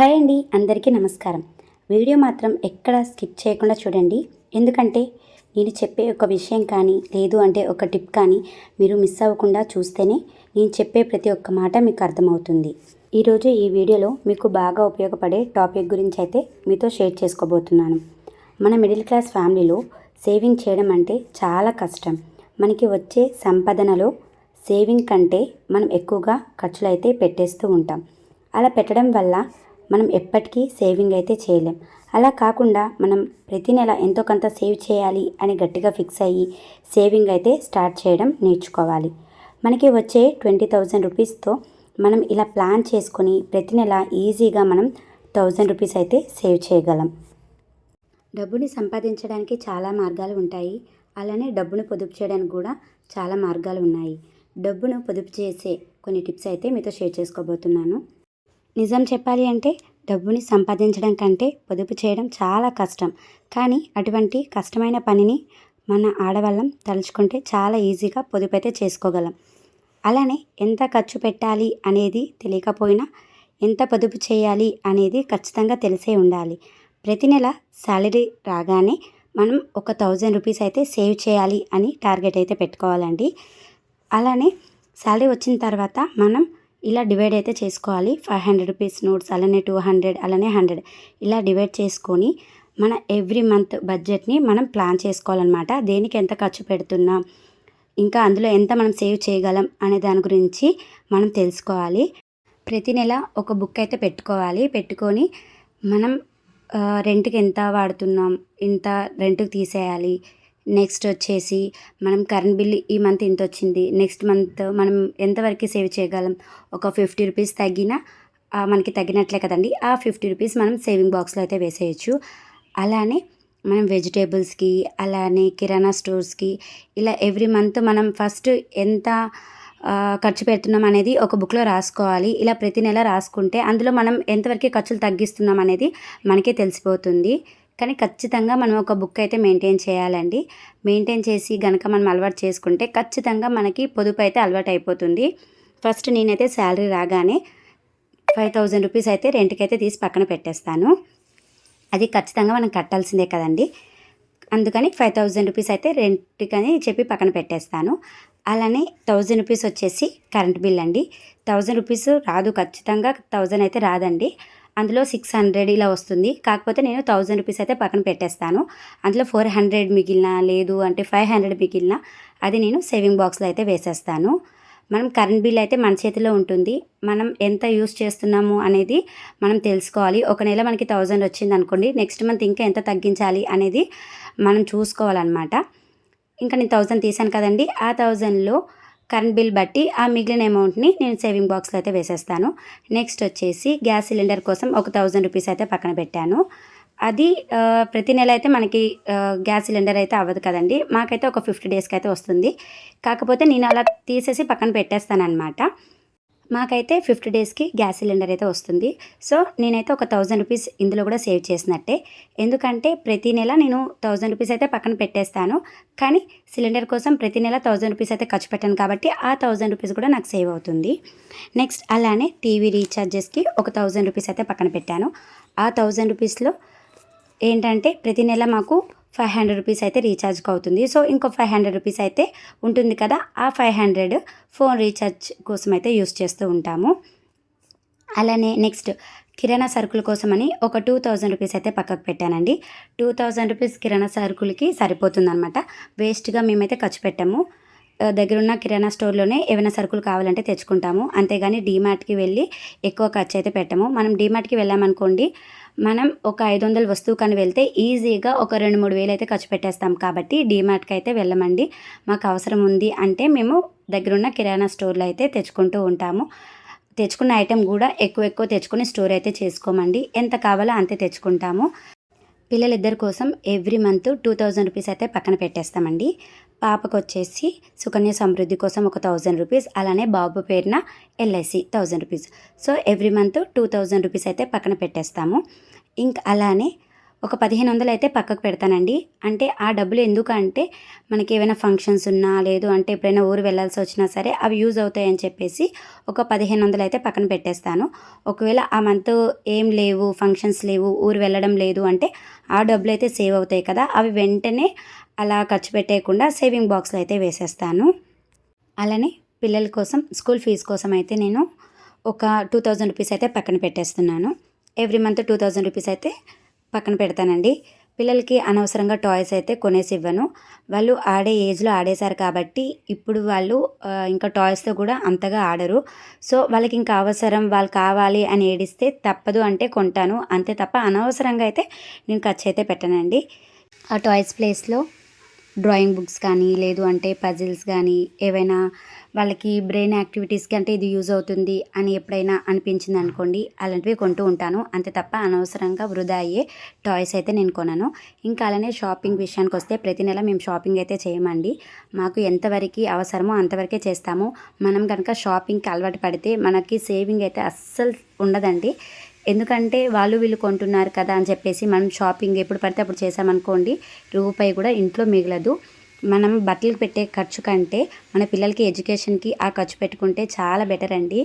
Hi అండి అందరికీ నమస్కారం. వీడియో మాత్రం ఎక్కడ స్కిప్ చేయకుండా చూడండి. ఎందుకంటే నేను చెప్పే ఒక విషయం కానీ లేదు అంటే ఒక టిప్ కానీ మీరు మిస్ అవ్వకుండా చూస్తేనే నేను చెప్పే ప్రతి ఒక్క మాట మీకు అర్థమవుతుంది. ఈరోజు ఈ వీడియోలో మీకు బాగా ఉపయోగపడే టాపిక్ గురించి అయితే మీతో షేర్ చేసుకోబోతున్నాను. మన మిడిల్ క్లాస్ ఫ్యామిలీలో సేవింగ్ చేయడం అంటే చాలా కష్టం. మనకి వచ్చే సంపాదనలో సేవింగ్ కంటే మనం ఎక్కువగా ఖర్చులు అయితే పెట్టేస్తూ ఉంటాం. అలా పెట్టడం వల్ల మనం ఎప్పటికీ సేవింగ్ అయితే చేయలేం. అలా కాకుండా మనం ప్రతి నెల ఎంతో కొంత సేవ్ చేయాలి అని గట్టిగా ఫిక్స్ అయ్యి సేవింగ్ అయితే స్టార్ట్ చేయడం నేర్చుకోవాలి. మనకి వచ్చే ట్వంటీ థౌజండ్ రూపీస్తో మనం ఇలా ప్లాన్ చేసుకొని ప్రతి నెల ఈజీగా మనం థౌజండ్ రూపీస్ అయితే సేవ్ చేయగలం. డబ్బుని సంపాదించడానికి చాలా మార్గాలు ఉంటాయి. అలానే డబ్బును పొదుపు చేయడానికి కూడా చాలా మార్గాలు ఉన్నాయి. డబ్బును పొదుపు చేసే కొన్ని టిప్స్ అయితే మీతో షేర్ చేసుకోబోతున్నాను. నిజం చెప్పాలి అంటే డబ్బుని సంపాదించడం కంటే పొదుపు చేయడం చాలా కష్టం. కానీ అటువంటి కష్టమైన పనిని మన ఆడవాళ్ళం తలుచుకుంటే చాలా ఈజీగా పొదుపు అయితే చేసుకోగలం. అలానే ఎంత ఖర్చు పెట్టాలి అనేది తెలియకపోయినా ఎంత పొదుపు చేయాలి అనేది ఖచ్చితంగా తెలిసే ఉండాలి. ప్రతి నెల శాలరీ రాగానే మనం ఒక థౌజండ్ రూపీస్ అయితే సేవ్ చేయాలి అని టార్గెట్ అయితే పెట్టుకోవాలండి. అలానే శాలరీ వచ్చిన తర్వాత మనం ఇలా డివైడ్ అయితే చేసుకోవాలి. ఫైవ్ హండ్రెడ్ రూపీస్ నోట్స్ అలానే టూ హండ్రెడ్ అలానే హండ్రెడ్ ఇలా డివైడ్ చేసుకొని మన ఎవ్రీ మంత్ బడ్జెట్ని మనం ప్లాన్ చేసుకోవాలన్నమాట. దేనికి ఎంత ఖర్చు పెడుతున్నాం ఇంకా అందులో ఎంత మనం సేవ్ చేయగలం అనే దాని గురించి మనం తెలుసుకోవాలి. ప్రతి నెల ఒక బుక్ అయితే పెట్టుకోవాలి. పెట్టుకొని మనం రెంట్కి ఎంత వాడుతున్నాం ఇంత రెంట్కి తీసేయాలి నెక్స్ట్ వచ్చేసి మనం కరెంట్ బిల్ ఈ మంత్ ఇంత వచ్చింది? నెక్స్ట్ మంత్ మనం ఎంతవరకు సేవ్ చేయగలం? ఒక ఫిఫ్టీ రూపీస్ తగ్గిన మనకి తగ్గినట్లే కదండి. ఆ ఫిఫ్టీ రూపీస్ మనం సేవింగ్ బాక్స్లో అయితే వేసేయచ్చు. అలానే మనం వెజిటేబుల్స్కి అలానే కిరాణా స్టోర్స్కి ఇలా ఎవ్రీ మంత్ మనం ఫస్ట్ ఎంత ఖర్చు పెడుతున్నాం అనేది ఒక బుక్లో రాసుకోవాలి. ఇలా ప్రతి నెల రాసుకుంటే అందులో మనం ఎంతవరకు ఖర్చులు తగ్గిస్తున్నాం అనేది మనకే తెలిసిపోతుంది. కానీ ఖచ్చితంగా మనం ఒక బుక్ అయితే మెయింటైన్ చేయాలండి. మెయింటైన్ చేసి గనక మనం అలవాటు చేసుకుంటే ఖచ్చితంగా మనకి పొదుపు అయితే అలవాటు అయిపోతుంది. ఫస్ట్ నేనైతే శాలరీ రాగానే ఫైవ్ థౌజండ్ రూపీస్ అయితే రెంట్కి అయితే తీసి పక్కన పెట్టేస్తాను. అది ఖచ్చితంగా మనం కట్టాల్సిందే కదండి. అందుకని ఫైవ్ థౌజండ్ రూపీస్ అయితే రెంట్కని చెప్పి పక్కన పెట్టేస్తాను. అలానే థౌజండ్ రూపీస్ వచ్చేసి కరెంట్ బిల్ అండి. థౌజండ్ రూపీస్ రాదు ఖచ్చితంగా థౌజండ్ అయితే రాదండి. అందులో సిక్స్ హండ్రెడ్ ఇలా వస్తుంది. కాకపోతే నేను థౌజండ్ రూపీస్ అయితే పక్కన పెట్టేస్తాను. అందులో ఫోర్ హండ్రెడ్ మిగిలిన లేదు అంటే ఫైవ్ హండ్రెడ్ మిగిలిన అది నేను సేవింగ్ బాక్స్లో అయితే వేసేస్తాను. మనం కరెంట్ బిల్ అయితే మన చేతిలో ఉంటుంది. మనం ఎంత యూస్ చేస్తున్నాము అనేది మనం తెలుసుకోవాలి. ఒక నెల మనకి థౌజండ్ వచ్చింది అనుకోండి నెక్స్ట్ మంత్ ఇంకా ఎంత తగ్గించాలి అనేది మనం చూసుకోవాలన్నమాట. ఇంకా నేను థౌజండ్ తీసాను కదండి. ఆ థౌజండ్లో కరెంట్ బిల్ బట్టి ఆ మిగిలిన అమౌంట్ని నేను సేవింగ్ బాక్స్లో అయితే వేసేస్తాను. నెక్స్ట్ వచ్చేసి గ్యాస్ సిలిండర్ కోసం ఒక థౌజండ్ రూపీస్ అయితే పక్కన పెట్టాను. అది ప్రతి నెల అయితే మనకి గ్యాస్ సిలిండర్ అయితే అవ్వదు కదండి. మాకైతే ఒక ఫిఫ్టీ డేస్కి అయితే వస్తుంది. కాకపోతే నేను అలా తీసేసి పక్కన పెట్టేస్తాను అనమాట మాకైతే ఫిఫ్టీ డేస్కి గ్యాస్ సిలిండర్ అయితే వస్తుంది. సో నేనైతే ఒక థౌజండ్ రూపీస్ ఇందులో కూడా సేవ్ చేసినట్టే. ఎందుకంటే ప్రతి నెల నేను థౌజండ్ రూపీస్ అయితే పక్కన పెట్టేస్తాను. కానీ సిలిండర్ కోసం ప్రతి నెల థౌజండ్ రూపీస్ అయితే ఖర్చు పెట్టాను కాబట్టి ఆ థౌజండ్ రూపీస్ కూడా నాకు సేవ్ అవుతుంది. నెక్స్ట్ అలానే టీవీ రీఛార్జెస్కి ఒక థౌజండ్ రూపీస్ అయితే పక్కన పెట్టాను. ఆ థౌజండ్ రూపీస్లో ఏంటంటే ప్రతి నెల మాకు ఫైవ్ హండ్రెడ్ రూపీస్ అయితే రీఛార్జ్కి అవుతుంది. సో ఇంకో ఫైవ్ హండ్రెడ్ రూపీస్ అయితే ఉంటుంది కదా ఆ ఫైవ్ హండ్రెడ్ ఫోన్ రీఛార్జ్ కోసం అయితే యూస్ చేస్తూ ఉంటాము. అలానే నెక్స్ట్ కిరాణా సరుకుల కోసమని ఒక టూ థౌజండ్ రూపీస్ అయితే పక్కకు పెట్టానండి. టూ థౌజండ్ రూపీస్ కిరాణా సరుకులకి సరిపోతుందనమాట వేస్ట్గా మేమైతే ఖర్చు పెట్టాము. దగ్గరున్న కిరాణా స్టోర్లోనే ఏమైనా సరుకులు కావాలంటే తెచ్చుకుంటాము. అంతేగాని డీమార్ట్కి వెళ్ళి ఎక్కువ ఖర్చు అయితే పెట్టాము. మనం డీమార్ట్కి వెళ్ళామనుకోండి మనం ఒక ఐదు వందల వస్తువు కానీ వెళ్తే ఈజీగా ఒక రెండు మూడు వేలు అయితే ఖర్చు పెట్టేస్తాం. కాబట్టి డీమార్ట్కి అయితే వెళ్ళమండి. మాకు అవసరం ఉంది అంటే మేము దగ్గరున్న కిరాణా స్టోర్లో అయితే తెచ్చుకుంటూ ఉంటాము. తెచ్చుకున్న ఐటెం కూడా ఎక్కువ ఎక్కువ తెచ్చుకొని స్టోర్ అయితే చేసుకోమండి. ఎంత కావాలో అంతే తెచ్చుకుంటాము. పిల్లలిద్దరి కోసం every month two thousand rupees అయితే పక్కన పెట్టేస్తామండి. పాపకు వచ్చేసి సుకన్య సమృద్ధి కోసం ఒక థౌజండ్ రూపీస్ అలానే బాబు పేరున LIC thousand rupees. So every month two thousand rupees అయితే పక్కన పెట్టేస్తాము. ఇంకా అలానే ఒక పదిహేను వందలు అయితే పక్కకు పెడతానండి. అంటే ఆ డబ్బులు ఎందుకు అంటే మనకి ఏమైనా ఫంక్షన్స్ ఉన్నా లేదు అంటే ఎప్పుడైనా ఊరు వెళ్ళాల్సి వచ్చినా సరే అవి యూజ్ అవుతాయని చెప్పేసి ఒక పదిహేను వందలు అయితే పక్కన పెట్టేస్తాను. ఒకవేళ ఆ మంత్ ఏం లేవు ఫంక్షన్స్ లేవు ఊరు వెళ్ళడం లేదు అంటే ఆ డబ్బులు అయితే సేవ్ అవుతాయి కదా. అవి వెంటనే అలా ఖర్చు పెట్టేయకుండా సేవింగ్ బాక్స్లో అయితే వేసేస్తాను. అలానే పిల్లల కోసం స్కూల్ ఫీజు కోసం అయితే నేను ఒక టూ థౌజండ్ రూపీస్ అయితే పక్కన పెట్టేస్తున్నాను. Every month two thousand rupees అయితే పక్కన పెడతానండి. పిల్లలకి అనవసరంగా టాయ్స్ అయితే కొనేసి ఇవ్వను. వాళ్ళు ఆడే ఏజ్లో ఆడేశారు కాబట్టి ఇప్పుడు వాళ్ళు ఇంకా టాయ్స్తో కూడా అంతగా ఆడరు. సో వాళ్ళకి ఇంకా అవసరం వాళ్ళు కావాలి అని ఏడిస్తే తప్పదు అంటే కొంటాను. అంతే తప్ప అనవసరంగా అయితే నేను ఖర్చు అయితే పెట్టనండి. ఆ టాయ్స్ ప్లేస్లో డ్రాయింగ్ బుక్స్ కానీ లేదు అంటే పజిల్స్ కానీ ఏవైనా వాళ్ళకి బ్రెయిన్ యాక్టివిటీస్కి అంటే ఇది యూజ్ అవుతుంది అని ఎప్పుడైనా అనిపించింది అనుకోండి అలాంటివి కొంటూ ఉంటాను. అంతే తప్ప అనవసరంగా వృధా అయ్యే టాయ్స్ అయితే నేను కొనను. ఇంకా అలానే షాపింగ్ విషయానికి వస్తే ప్రతి నెల మేము షాపింగ్ అయితే చేయమండి. మాకు ఎంతవరకు అవసరమో అంతవరకే చేస్తాము. మనం కనుక షాపింగ్కి అలవాటు పడితే మనకి సేవింగ్ అయితే అస్సలు ఉండదండి. ఎందుకంటే వాళ్ళు వీళ్ళు కొంటున్నారు కదా అని చెప్పేసి మనం షాపింగ్ ఎప్పుడు పడితే అప్పుడు చేసామనుకోండి రూపాయి కూడా ఇంట్లో మిగలదు. మనం బట్టలకు పెట్టే ఖర్చు కంటే మన పిల్లలకి ఎడ్యుకేషన్కి ఆ ఖర్చు పెట్టుకుంటే చాలా బెటర్ అండి.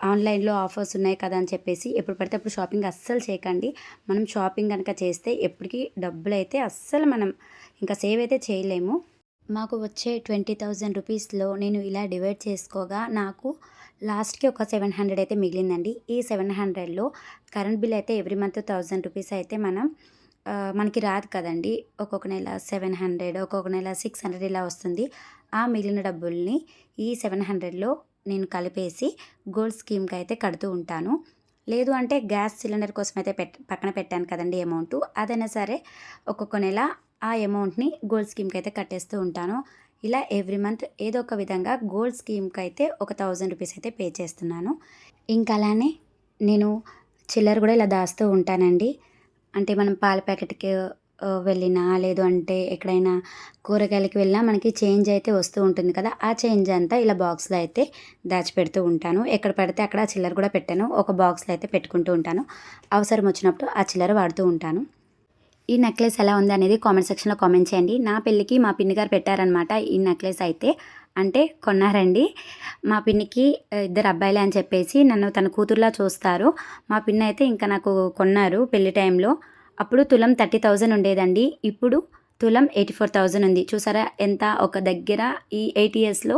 ఆన్లైన్లో ఆఫర్స్ ఉన్నాయి కదా అని చెప్పేసి ఎప్పుడు పడితే అప్పుడు షాపింగ్ అస్సలు చేయకండి. మనం షాపింగ్ కనుక చేస్తే ఎప్పటికీ డబ్బులు అయితే అస్సలు మనం ఇంకా సేవ్ అయితే చేయలేము. మాకు వచ్చే ట్వంటీ థౌజండ్ రూపీస్లో నేను ఇలా డివైడ్ చేసుకోగా నాకు లాస్ట్కి ఒక సెవెన్ హండ్రెడ్ అయితే మిగిలిందండి. ఈ సెవెన్ హండ్రెడ్లో కరెంట్ బిల్ అయితే ఎవ్రీ మంత్ థౌజండ్ రూపీస్ అయితే మనం మనకి రాదు కదండి. ఒక్కొక్క నెల సెవెన్ హండ్రెడ్ ఒక్కొక్క నెల సిక్స్ హండ్రెడ్ ఇలా వస్తుంది. ఆ మిగిలిన డబ్బుల్ని ఈ సెవెన్ హండ్రెడ్లో నేను కలిపేసి గోల్డ్ స్కీమ్కి అయితే కడుతూ ఉంటాను. లేదు అంటే గ్యాస్ సిలిండర్ కోసం అయితే పెట్ పక్కన పెట్టాను కదండి అమౌంట్. అదైనా సరే ఒక్కొక్క నెల ఆ అమౌంట్ని గోల్డ్ స్కీమ్కి అయితే కట్టేస్తూ ఉంటాను. ఇలా ఎవ్రీ మంత్ ఏదో ఒక విధంగా గోల్డ్ స్కీమ్కి అయితే ఒక థౌజండ్ రూపీస్ అయితే పే చేస్తున్నాను. ఇంకా అలానే నేను చిల్లర కూడా ఇలా దాస్తూ ఉంటానండి. అంటే మనం పాల ప్యాకెట్కి వెళ్ళినా లేదు అంటే ఎక్కడైనా కూరగాయలకి వెళ్ళినా మనకి చేంజ్ అయితే వస్తూ ఉంటుంది కదా ఆ చేంజ్ అంతా ఇలా బాక్స్లో అయితే దాచిపెడుతూ ఉంటాను. ఎక్కడ పడితే అక్కడ ఆ చిల్లర కూడా పెట్టాను. ఒక బాక్స్లో అయితే పెట్టుకుంటూ ఉంటాను. అవసరం వచ్చినప్పుడు ఆ చిల్లర వాడుతూ ఉంటాను. ఈ నెక్లెస్ ఎలా ఉంది అనేది కామెంట్ సెక్షన్లో కామెంట్ చేయండి. నా పెళ్ళికి మా పిన్ని గారు పెట్టారనమాట ఈ నెక్లెస్ అయితే. అంటే కొన్నారండి. మా పిన్నికి ఇద్దరు అబ్బాయిలే అని చెప్పేసి నన్ను తన కూతుర్లా చూస్తారు. మా పిన్ని అయితే ఇంకా నాకు కొన్నారు పెళ్ళి టైంలో అప్పుడు తులం థర్టీ థౌజండ్ ఉండేదండి. ఇప్పుడు తులం ఎయిటీ ఫోర్ థౌజండ్ ఉంది. చూసారా ఎంత? ఒక దగ్గర ఈ ఎయిట్ ఇయర్స్లో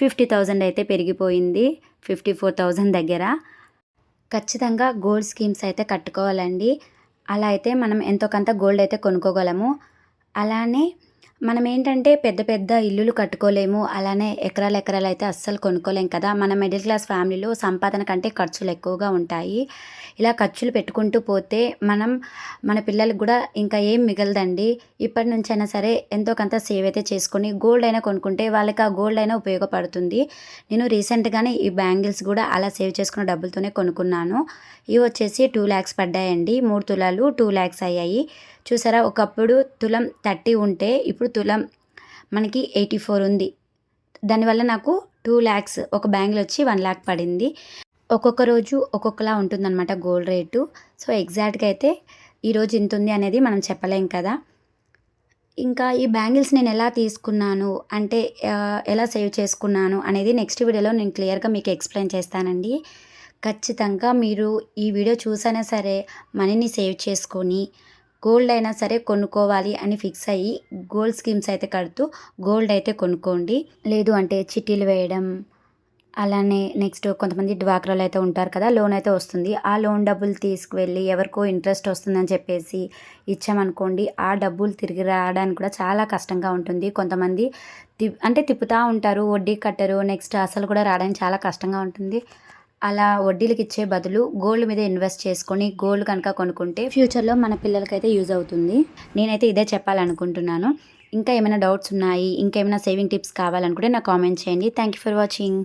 ఫిఫ్టీ థౌజండ్ అయితే పెరిగిపోయింది. ఫిఫ్టీ ఫోర్ థౌజండ్ దగ్గర. ఖచ్చితంగా గోల్డ్ స్కీమ్స్ అయితే కట్టుకోవాలండి. అలా అయితే మనం ఎంతో కొంత గోల్డ్ అయితే కొనుక్కోగలము. అలానే మనం ఏంటంటే పెద్ద పెద్ద ఇల్లులు కట్టుకోలేము అలానే ఎకరాలు ఎకరాలు అయితే అస్సలు కొనుక్కోలేం కదా. మన మిడిల్ క్లాస్ ఫ్యామిలీలో సంపాదన కంటే ఖర్చులు ఎక్కువగా ఉంటాయి. ఇలా ఖర్చులు పెట్టుకుంటూ పోతే మనం మన పిల్లలకు కూడా ఇంకా ఏం మిగలదండి. ఇప్పటి నుంచి అయినా సరే ఎంతో కొంత సేవ్ అయితే చేసుకొని గోల్డ్ అయినా కొనుక్కుంటే వాళ్ళకి ఆ గోల్డ్ అయినా ఉపయోగపడుతుంది. నేను రీసెంట్గానే ఈ బ్యాంగిల్స్ కూడా అలా సేవ్ చేసుకున్న డబ్బులతోనే కొనుక్కున్నాను. ఇవి వచ్చేసి టూ ల్యాక్స్ పడ్డాయండి. మూడు తులాలు టూ ల్యాక్స్ అయ్యాయి. చూసారా? ఒకప్పుడు తులం థర్టీ ఉంటే ఇప్పుడు తులం మనకి ఎయిటీ ఫోర్ ఉంది. దానివల్ల నాకు టూ ల్యాక్స్ ఒక బ్యాంగిల్ వచ్చి వన్ ల్యాక్ పడింది. ఒక్కొక్క రోజు ఒక్కొక్కలా ఉంటుందన్నమాట గోల్డ్ రేటు. సో ఎగ్జాక్ట్గా అయితే ఈరోజు ఇంత ఉంది అనేది మనం చెప్పలేం కదా. ఇంకా ఈ బ్యాంగిల్స్ నేను ఎలా తీసుకున్నాను అంటే ఎలా సేవ్ చేసుకున్నాను అనేది నెక్స్ట్ వీడియోలో నేను క్లియర్గా మీకు ఎక్స్ప్లెయిన్ చేస్తానండి. ఖచ్చితంగా మీరు ఈ వీడియో చూసైనా సరే మనీని సేవ్ చేసుకొని గోల్డ్ అయినా సరే కొనుక్కోవాలి అని ఫిక్స్ అయ్యి గోల్డ్ స్కీమ్స్ అయితే కడుతూ గోల్డ్ అయితే కొనుక్కోండి. లేదు అంటే చిట్టీలు వేయడం అలానే నెక్స్ట్ కొంతమంది డ్వాక్రాలు అయితే ఉంటారు కదా లోన్ అయితే వస్తుంది. ఆ లోన్ డబ్బులు తీసుకువెళ్ళి ఎవరికో ఇంట్రెస్ట్ వస్తుందని చెప్పేసి ఇచ్చామనుకోండి ఆ డబ్బులు తిరిగి రావడానికి కూడా చాలా కష్టంగా ఉంటుంది. కొంతమంది తి అంటే తిప్పుతూ ఉంటారు వడ్డీ కట్టరు నెక్స్ట్ అసలు కూడా రావడానికి చాలా కష్టంగా ఉంటుంది. అలా వడ్డీలకు ఇచ్చే బదులు గోల్డ్ మీద ఇన్వెస్ట్ చేసుకొని గోల్డ్ కనుక కొనుక్కుంటే ఫ్యూచర్లో మన పిల్లలకైతే యూజ్ అవుతుంది. నేనైతే ఇదే చెప్పాలనుకుంటున్నాను. ఇంకా ఏమైనా డౌట్స్ ఉన్నాయి ఇంకేమైనా సేవింగ్ టిప్స్ కావాలనుకుంటే నాకు కామెంట్ చేయండి. Thank you for watching.